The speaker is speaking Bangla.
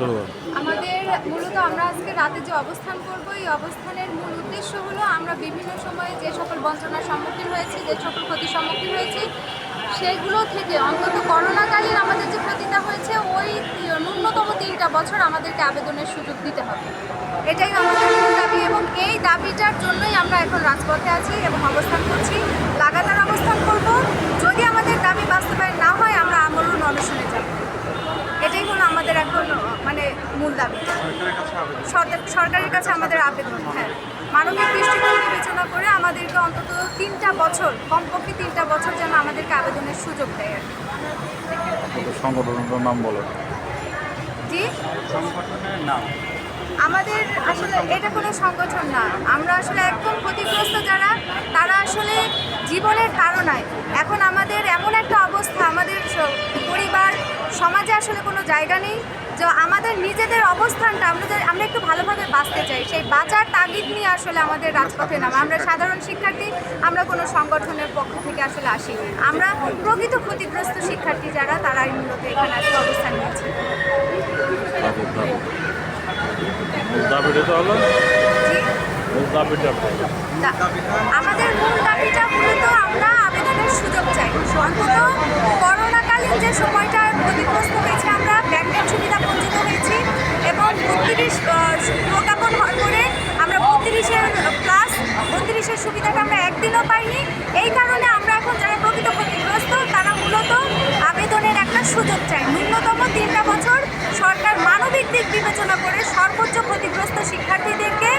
আমাদের মূলত আমরা আজকে রাতে যে অবস্থান করব, এই অবস্থানের মূল উদ্দেশ্য হলো আমরা বিভিন্ন সময়ে যে সকল বঞ্চনার সম্মুখীন হয়েছি, যে সকল ক্ষতির সম্মুখীন হয়েছি, সেগুলো থেকে অন্তত করোনাকালীন আমাদের যে ক্ষতিটা হয়েছে, ওই ন্যূনতম তিনটা বছর আমাদেরকে আবেদনের সুযোগ দিতে হবে। এটাই আমাদের দাবি এবং এই দাবিটার জন্যই আমরা এখন রাজপথে আছি এবং অবস্থান করছি। লাগাতার অবস্থান করব যদি আমাদের দাবি বাস্তবায়ন না হয় আমরা আমরণ অনশনে যাব এটাই হলো আমাদের এখন মানে মূল দাবি। সরকার- সরকারের কাছে আমাদের আবেদন হ্যাঁ। মানবিক দৃষ্টিকোণ বিবেচনা করে আমাদেরকে অন্তত তিনটা বছর কমপক্ষে তিনটা বছর যেন আমাদেরকে আবেদনের সুযোগ দেয় আর কি। সংগঠনের নাম বলো। জি? আমাদের আসলে এটা কোনো সংগঠন না। আমরা আসলে একদম ক্ষতিগ্রস্ত যারা তারা আসলে জীবনের তাড়নায়। এখন আমাদের এমন একটা অবস্থা আমাদের সমাজে আসলে কোনো জায়গা নেই। যে আমাদের নিজেদের অবস্থানটা আমরা আমরা একটু ভালোভাবে বাঁচতে চাই। সেই বাঁচার তাগিদ নিয়ে আসলে আমাদের রাজপথে নামা। আমরা সাধারণ শিক্ষার্থী আমরা কোনো সংগঠনের পক্ষ থেকে আসলে আসি আমরা প্রকৃত ক্ষতিগ্রস্ত শিক্ষার্থী যারা তারাই মূলত এখানে আজকে অবস্থান নিয়েছে। আমাদের মূল দাবিটা মূলত আমরা আবেদনের সুযোগ লোকাপন হওয়ার পরে আমরা বত্রিশের প্লাস বত্রিশের সুবিধাটা আমরা একদিনও পাইনি। এই কারণে আমরা এখন যারা প্রকৃত ক্ষতিগ্রস্ত, তারা মূলত আবেদনের একটা সুযোগ চাই ন্যূনতম তিনটা বছর সরকার মানবিক দিক বিবেচনা করে সর্বোচ্চ ক্ষতিগ্রস্ত শিক্ষার্থীদেরকে